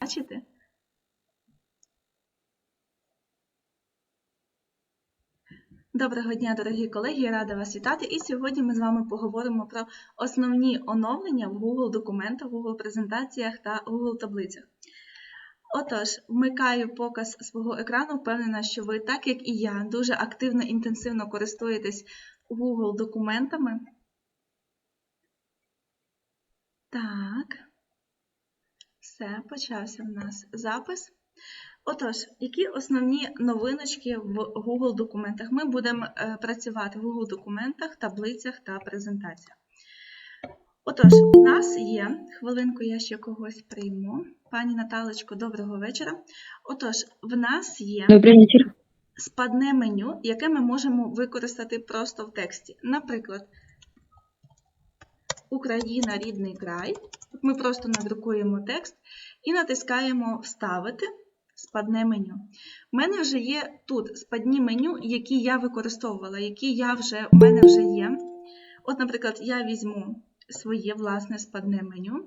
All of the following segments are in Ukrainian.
бачите? Доброго дня, дорогі колеги! Рада вас вітати. І сьогодні ми з вами поговоримо про основні оновлення в Google документах, Google презентаціях та Google таблицях. Отож, вмикаю показ свого екрану, впевнена, що ви, так як і я, дуже активно інтенсивно користуєтесь Google документами. Так, все, почався в нас запис. Отож, які основні новиночки в Google документах? Ми будемо е, працювати в Google документах, таблицях та презентаціях. Отож, у нас є, хвилинку я ще когось прийму. Пані Наталочко, доброго вечора. Отож, в нас є спадне меню, яке ми можемо використати просто в тексті. Наприклад, Україна рідний край. Ми просто надрукуємо текст і натискаємо Вставити спадне меню. У мене вже є тут спадні меню, які я використовувала, які я вже, у мене вже є. От, наприклад, я візьму своє власне спадне меню.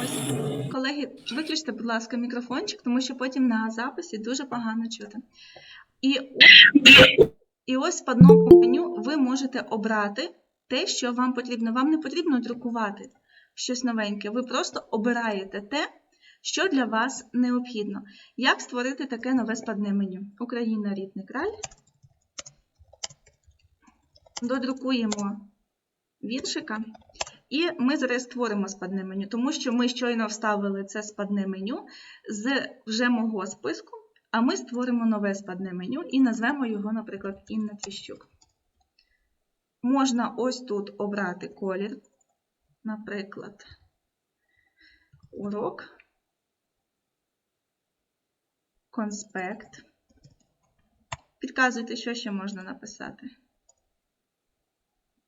Ось, колеги, виключте, будь ласка, мікрофончик, тому що потім на записі дуже погано чути. І і ось в спадному меню ви можете обрати те, що вам потрібно. Вам не потрібно друкувати щось новеньке. Ви просто обираєте те, що для вас необхідно. Як створити таке нове спадне меню? Україна рідний край. Додрукуємо віршика. І ми зараз створимо спадне меню, тому що ми щойно вставили це спадне меню з вже мого списку, а ми створимо нове спадне меню і назвемо його, наприклад, Інна Тріщук. Можна ось тут обрати колір, наприклад, урок, конспект. Підказуйте, що ще можна написати.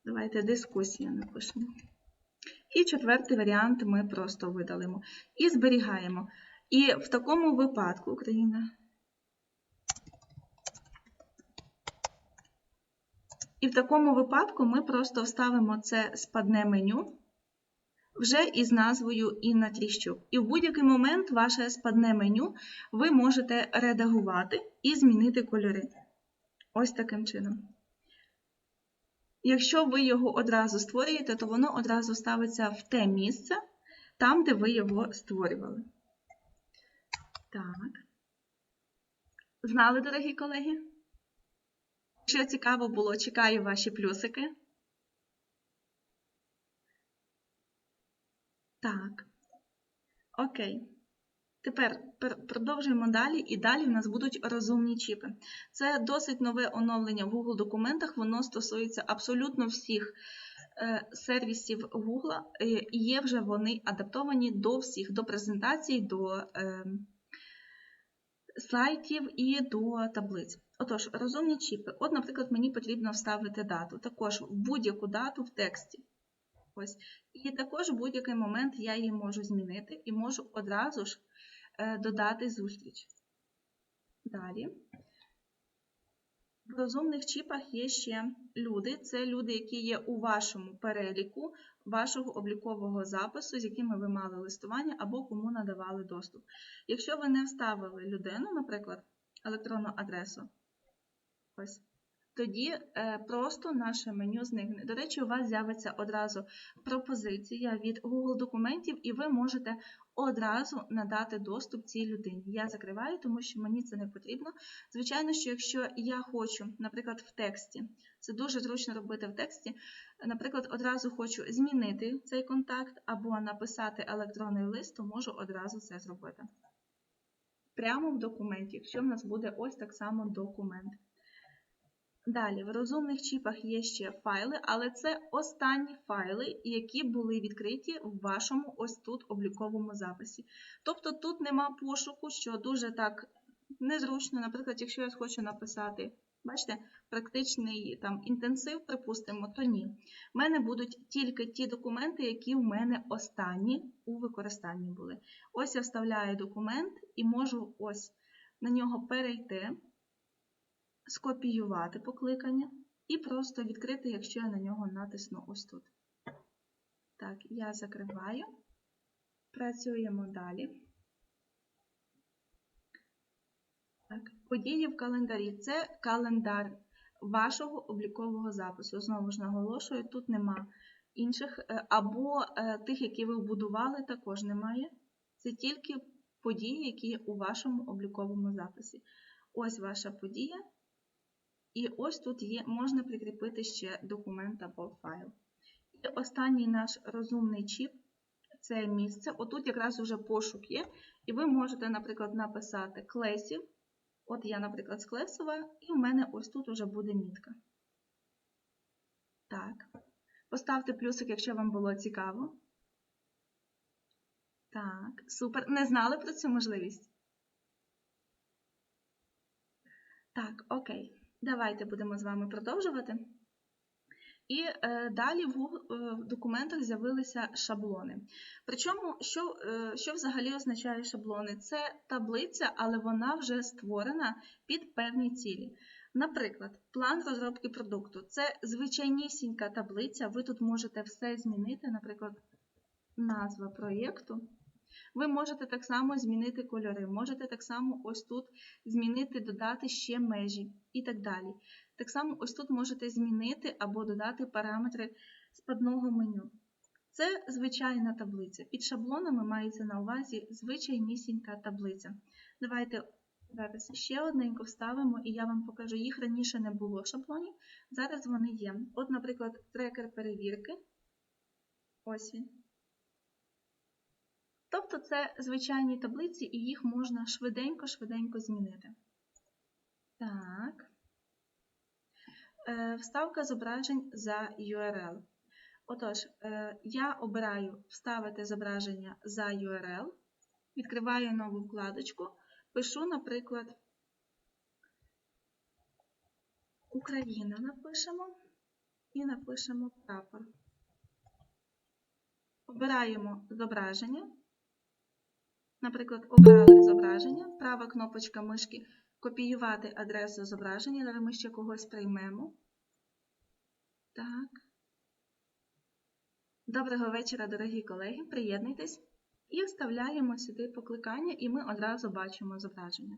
Давайте дискусію напишемо. І четвертий варіант ми просто видалимо. І зберігаємо. І в такому випадку Україна. І в такому випадку ми просто вставимо це спадне меню вже із назвою Інна Тріщук. І в будь-який момент ваше спадне меню ви можете редагувати і змінити кольори. Ось таким чином. Якщо ви його одразу створюєте, то воно одразу ставиться в те місце, там, де ви його створювали. Так. Знали, дорогі колеги? Якщо цікаво було, чекаю ваші плюсики. Так. Окей. Тепер продовжуємо далі, і далі в нас будуть розумні чіпи. Це досить нове оновлення в Google документах, воно стосується абсолютно всіх е, сервісів Google, і є вже вони адаптовані до всіх, до презентацій, до е, сайтів і до таблиць. Отож, розумні чіпи. От, наприклад, мені потрібно вставити дату. Також в будь-яку дату в тексті. Ось. І також в будь-який момент я її можу змінити і можу одразу ж е, додати зустріч. Далі. В розумних чіпах є ще люди. Це люди, які є у вашому переліку вашого облікового запису, з якими ви мали листування або кому надавали доступ. Якщо ви не вставили людину, наприклад, електронну адресу, ось, тоді е, просто наше меню зникне. До речі, у вас з'явиться одразу пропозиція від Google документів, і ви можете одразу надати доступ цій людині. Я закриваю, тому що мені це не потрібно. Звичайно, що якщо я хочу, наприклад, в тексті, це дуже зручно робити в тексті, наприклад, одразу хочу змінити цей контакт або написати електронний лист, то можу одразу це зробити. Прямо в документі, якщо в нас буде ось так само документ. Далі, в розумних чіпах є ще файли, але це останні файли, які були відкриті в вашому ось тут обліковому записі. Тобто тут нема пошуку, що дуже так незручно. Наприклад, якщо я хочу написати, бачите, практичний там інтенсив, припустимо, то ні. У мене будуть тільки ті документи, які в мене останні у використанні були. Ось я вставляю документ і можу ось на нього перейти скопіювати покликання і просто відкрити, якщо я на нього натисну ось тут. Так, я закриваю. Працюємо далі. Так, події в календарі. Це календар вашого облікового запису. Знову ж наголошую, тут нема інших, е, або е, тих, які ви вбудували, також немає. Це тільки події, які у вашому обліковому записі. Ось ваша подія. І ось тут є, можна прикріпити ще документ або файл. І останній наш розумний чіп це місце. Отут якраз уже пошук є. І ви можете, наприклад, написати клесів. От я, наприклад, з Клесова, і в мене ось тут уже буде мітка. Так. Поставте плюсик, якщо вам було цікаво. Так, супер. Не знали про цю можливість? Так, окей. Давайте будемо з вами продовжувати. І е, далі в, е, документах з'явилися шаблони. Причому, що, е, що взагалі означає шаблони? Це таблиця, але вона вже створена під певні цілі. Наприклад, план розробки продукту це звичайнісінька таблиця. Ви тут можете все змінити, наприклад, назва проєкту. Ви можете так само змінити кольори, можете так само ось тут змінити, додати ще межі і так далі. Так само ось тут можете змінити або додати параметри складного меню. Це звичайна таблиця. Під шаблонами мається на увазі звичайнісінька таблиця. Давайте зараз ще одненько вставимо, і я вам покажу. Їх раніше не було шаблонів, зараз вони є. От, наприклад, трекер перевірки. Ось він. Тобто це звичайні таблиці, і їх можна швиденько-швиденько змінити. Так. Е, Вставка зображень за URL. Отож, е, я обираю вставити зображення за URL, відкриваю нову вкладочку, пишу, наприклад, Україна напишемо і напишемо прапор. Обираємо зображення. Наприклад, обрали зображення, права кнопочка мишки копіювати адресу зображення. Зараз ми ще когось приймемо. Так. Доброго вечора, дорогі колеги. Приєднуйтесь і вставляємо сюди покликання, і ми одразу бачимо зображення.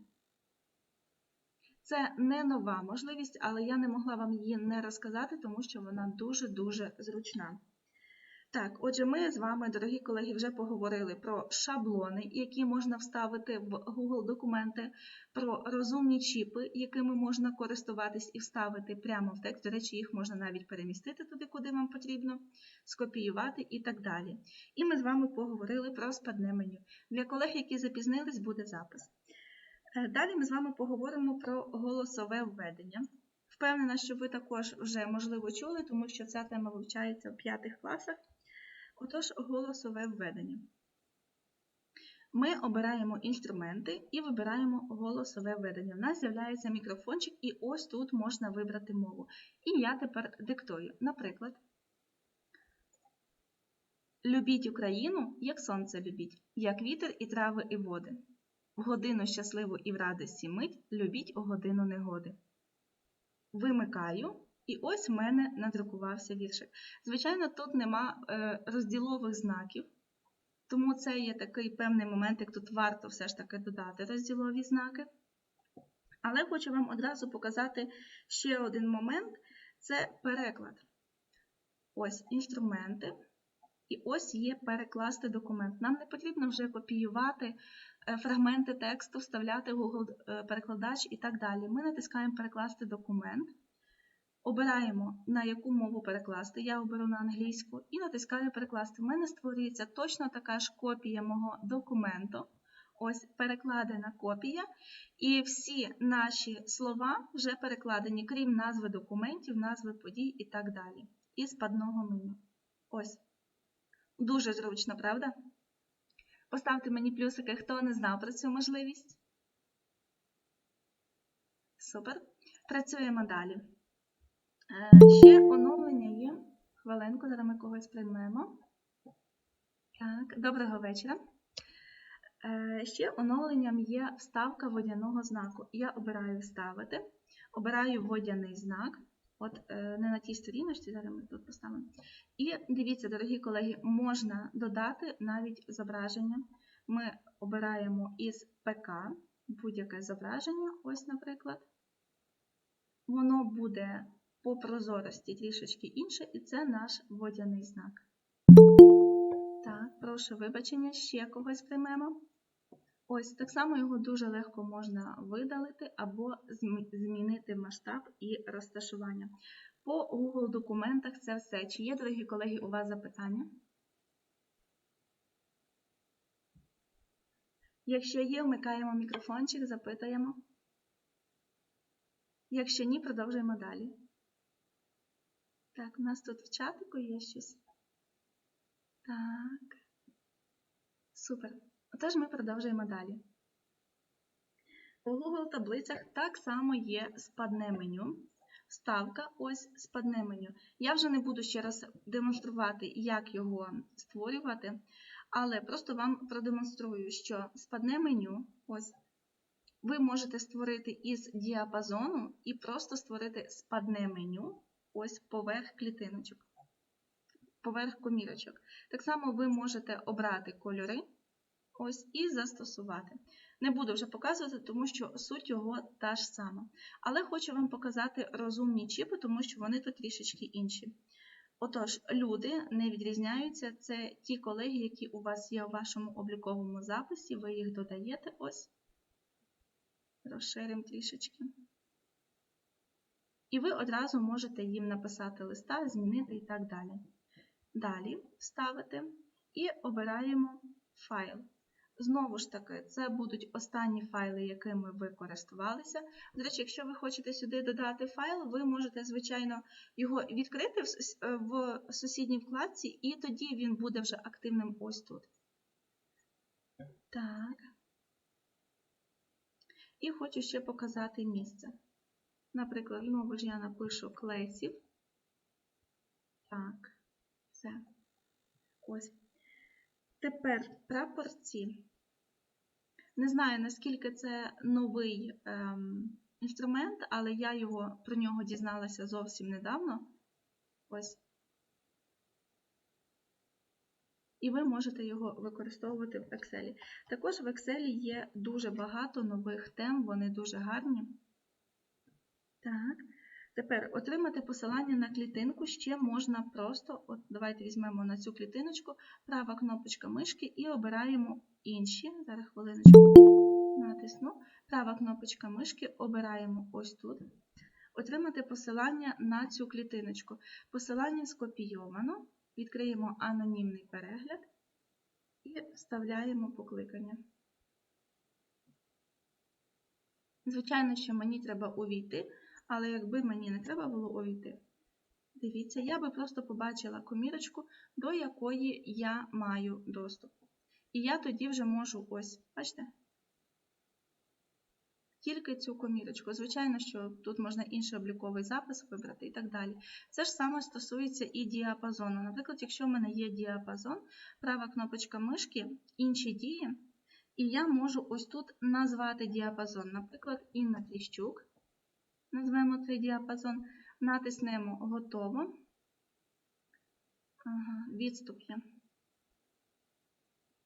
Це не нова можливість, але я не могла вам її не розказати, тому що вона дуже-дуже зручна. Так, отже, ми з вами, дорогі колеги, вже поговорили про шаблони, які можна вставити в Google документи, про розумні чіпи, якими можна користуватись і вставити прямо в текст. До речі, їх можна навіть перемістити туди, куди вам потрібно, скопіювати і так далі. І ми з вами поговорили про спадне меню. Для колег, які запізнились, буде запис. Е, Далі ми з вами поговоримо про голосове введення. Впевнена, що ви також вже, можливо, чули, тому що ця тема вивчається в п'ятих класах. Отож, голосове введення. Ми обираємо інструменти і вибираємо голосове введення. У нас з'являється мікрофончик, і ось тут можна вибрати мову. І я тепер диктую. Наприклад, Любіть Україну, як сонце любіть, як вітер і трави і води. В годину щасливу і в радості мить любіть у годину негоди. Вимикаю. І ось в мене надрукувався віршик. Звичайно, тут нема е, розділових знаків, тому це є такий певний момент, як тут варто все ж таки додати розділові знаки. Але хочу вам одразу показати ще один момент це переклад. Ось інструменти. І ось є перекласти документ. Нам не потрібно вже копіювати е, фрагменти тексту, вставляти Google е, перекладач і так далі. Ми натискаємо перекласти документ. Обираємо, на яку мову перекласти. Я оберу на англійську і натискаю перекласти. У мене створюється точно така ж копія мого документу. Ось перекладена копія. І всі наші слова вже перекладені, крім назви документів, назви подій і так далі. І спадного меню. Ось. Дуже зручно, правда? Поставте мені плюсики, хто не знав про цю можливість. Супер. Працюємо далі. Ще оновлення є. Хвилинку, зараз ми когось приймемо. Так, доброго вечора. Ще оновленням є вставка водяного знаку. Я обираю вставити, обираю водяний знак. От е, не на тій сторіночці, зараз ми тут поставимо. І дивіться, дорогі колеги, можна додати навіть зображення. Ми обираємо із ПК будь-яке зображення, ось, наприклад. Воно буде по прозорості трішечки інше, і це наш водяний знак. Так, прошу вибачення, ще когось приймемо. Ось так само його дуже легко можна видалити або змінити масштаб і розташування. По Google документах це все. Чи є, дорогі колеги, у вас запитання? Якщо є, вмикаємо мікрофончик, запитуємо. Якщо ні, продовжуємо далі. Так, у нас тут в чатику є щось. Так. Супер. Отож, ми продовжуємо далі. У Google таблицях так само є спадне меню. Вставка ось спадне меню. Я вже не буду ще раз демонструвати, як його створювати, але просто вам продемонструю, що спадне меню ось ви можете створити із діапазону і просто створити спадне меню ось поверх клітиночок, поверх комірочок. Так само ви можете обрати кольори ось і застосувати. Не буду вже показувати, тому що суть його та ж сама. Але хочу вам показати розумні чіпи, тому що вони тут трішечки інші. Отож, люди не відрізняються. Це ті колеги, які у вас є у вашому обліковому записі, ви їх додаєте ось. Розширимо трішечки. І ви одразу можете їм написати листа, змінити і так далі. Далі вставити і обираємо файл. Знову ж таки, це будуть останні файли, якими ви користувалися. До речі, якщо ви хочете сюди додати файл, ви можете, звичайно, його відкрити в сусідній вкладці, і тоді він буде вже активним ось тут. Так. І хочу ще показати місце. Наприклад, знову ж я напишу клесів. Так, все. Ось. Тепер прапорці. Не знаю, наскільки це новий ем, інструмент, але я його, про нього дізналася зовсім недавно. Ось. І ви можете його використовувати в Excel. Також в Excel є дуже багато нових тем, вони дуже гарні. Так. Тепер отримати посилання на клітинку ще можна просто, от давайте візьмемо на цю клітиночку, права кнопочка мишки і обираємо інші. Зараз хвилиночку натисну. Права кнопочка мишки обираємо ось тут. Отримати посилання на цю клітиночку. Посилання скопійовано. Відкриємо анонімний перегляд і вставляємо покликання. Звичайно, що мені треба увійти, але якби мені не треба було увійти, дивіться, я би просто побачила комірочку, до якої я маю доступ. І я тоді вже можу ось, бачите? Тільки цю комірочку. Звичайно, що тут можна інший обліковий запис вибрати і так далі. Це ж саме стосується і діапазону. Наприклад, якщо в мене є діапазон, права кнопочка мишки, інші дії, і я можу ось тут назвати діапазон. Наприклад, Інна Тріщук. Назвемо цей діапазон, натиснемо Готово. Ага, відступ є.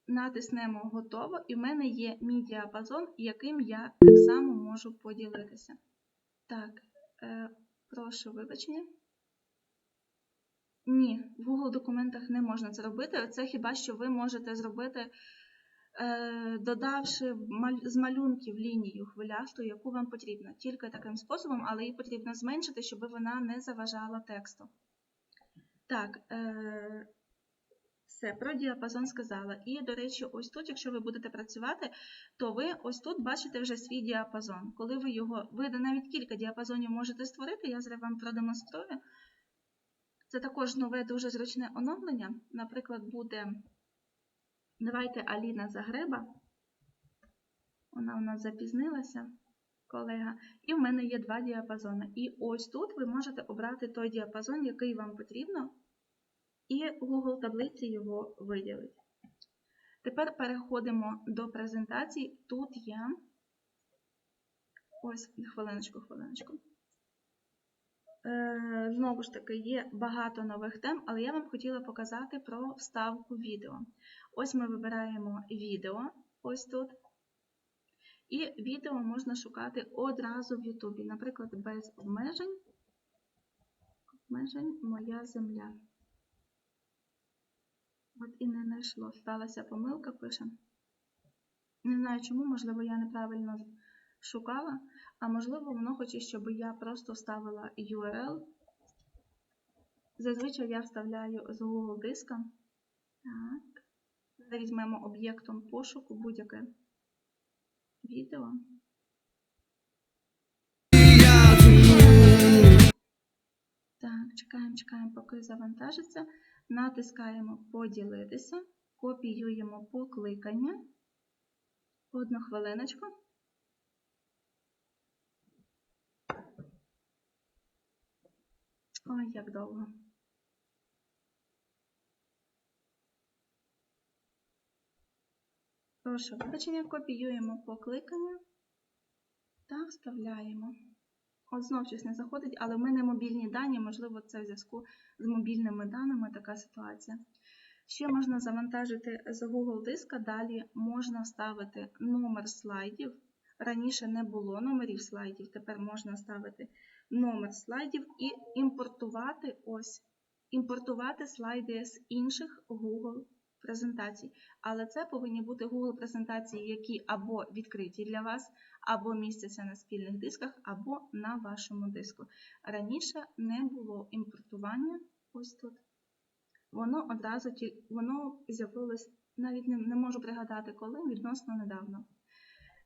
Натиснемо Готово, і в мене є мій діапазон, яким я так само можу поділитися. Так, е, прошу вибачення. Ні, в Google документах не можна це робити. Це хіба що ви можете зробити, додавши з малюнків лінію хвилясту, яку вам потрібно. Тільки таким способом, але її потрібно зменшити, щоб вона не заважала тексту. Так, е, все, про діапазон сказала. І, до речі, ось тут, якщо ви будете працювати, то ви ось тут бачите вже свій діапазон. Коли ви його, ви навіть кілька діапазонів можете створити, я зараз вам продемонструю. Це також нове дуже зручне оновлення. Наприклад, буде, давайте Аліна Загреба. Вона у нас запізнилася, колега. І в мене є два діапазони. І ось тут ви можете обрати той діапазон, який вам потрібно, і Google таблиці його виділить. Тепер переходимо до презентації. Тут є. Ось, хвилиночку, хвилиночку. е, знову ж таки, є багато нових тем, але я вам хотіла показати про вставку відео. Ось ми вибираємо відео, ось тут. І відео можна шукати одразу в Ютубі, наприклад, без обмежень. Обмежень моя земля. От і не знайшло. Сталася помилка, пише. Не знаю чому, можливо, я неправильно шукала, а можливо, воно хоче, щоб я просто вставила URL. Зазвичай я вставляю з Google диска. Так. Візьмемо об'єктом пошуку будь-яке відео. Так, чекаємо, чекаємо, поки завантажиться. Натискаємо поділитися, копіюємо покликання. Одну хвилиночку. Ой, як довго. Прошу вибачення, копіюємо покликання та вставляємо. От знов щось не заходить, але в мене мобільні дані, можливо, це в зв'язку з мобільними даними така ситуація. Ще можна завантажити з Google диска, далі можна вставити номер слайдів. Раніше не було номерів слайдів, тепер можна ставити номер слайдів і імпортувати ось, імпортувати слайди з інших Google презентацій. Але це повинні бути Google презентації, які або відкриті для вас, або містяться на спільних дисках, або на вашому диску. Раніше не було імпортування ось тут. Воно одразу воно з'явилось, навіть не, не можу пригадати коли, відносно недавно.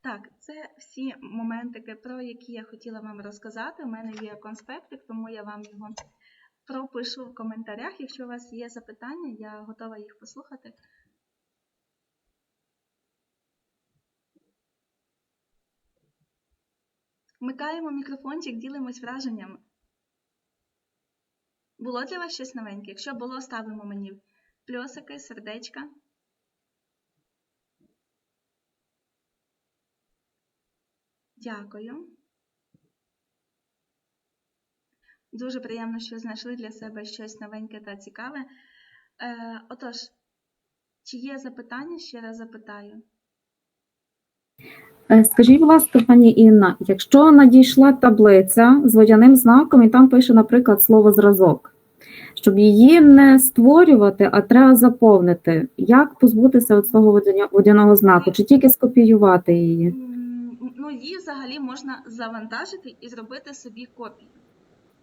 Так, це всі моментики, про які я хотіла вам розказати. У мене є конспектик, тому я вам його пропишу в коментарях. Якщо у вас є запитання, я готова їх послухати. Вмикаємо мікрофончик, ділимось враженнями. Було для вас щось новеньке? Якщо було, ставимо мені пльосики, сердечка. Дякую. Дуже приємно, що знайшли для себе щось новеньке та цікаве. Е, отож, чи є запитання? Ще раз запитаю. Е, Скажіть, будь ласка, пані Інна, якщо надійшла таблиця з водяним знаком, і там пише, наприклад, слово зразок, щоб її не створювати, а треба заповнити, як позбутися от цього водяного знаку, чи тільки скопіювати її? Ну, її взагалі можна завантажити і зробити собі копію.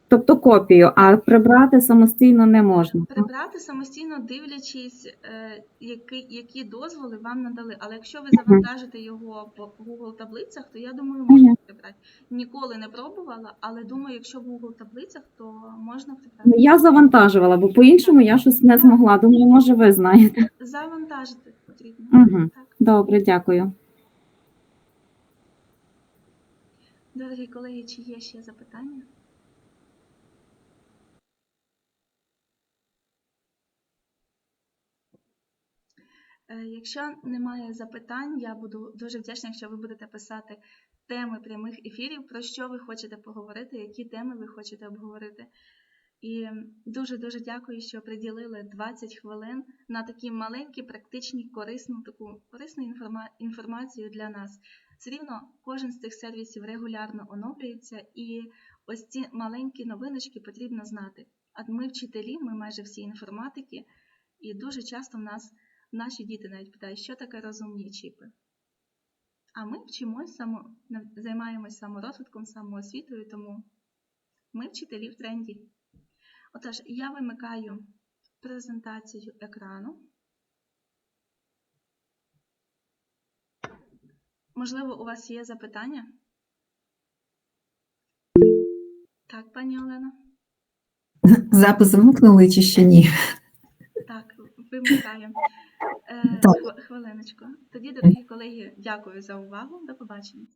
Тобто копію, а прибрати самостійно не можна. Прибрати самостійно дивлячись, е, які, які дозволи вам надали. Але якщо ви завантажите його по Google таблицях, то я думаю, можна прибрати. Ніколи не пробувала, але думаю, якщо в Google таблицях, то можна прибрати. Ну, Я завантажувала, бо по-іншому я щось не змогла. Думаю, може, ви знаєте. Завантажити потрібно. Так. Добре, дякую. Дорогі колеги, чи є ще запитання? Якщо немає запитань, я буду дуже вдячна, якщо ви будете писати теми прямих ефірів, про що ви хочете поговорити, які теми ви хочете обговорити. І дуже-дуже дякую, що приділили 20 хвилин на такі маленькі, практичні, корисну таку корисну інформа- інформацію для нас. Все рівно кожен з цих сервісів регулярно оновлюється, і ось ці маленькі новиночки потрібно знати. А ми вчителі, ми майже всі інформатики, і дуже часто в нас наші діти навіть питають, що таке розумні чіпи. А ми вчимось само, займаємось саморозвитком, самоосвітою, тому ми вчителі в тренді. Отож, я вимикаю презентацію екрану. Можливо, у вас є запитання? Так, пані Олено? Запис замкнули чи ще ні? Так, вимикаю. Е, Хвилиночку. Тоді, дорогі колеги, дякую за увагу. До побачення.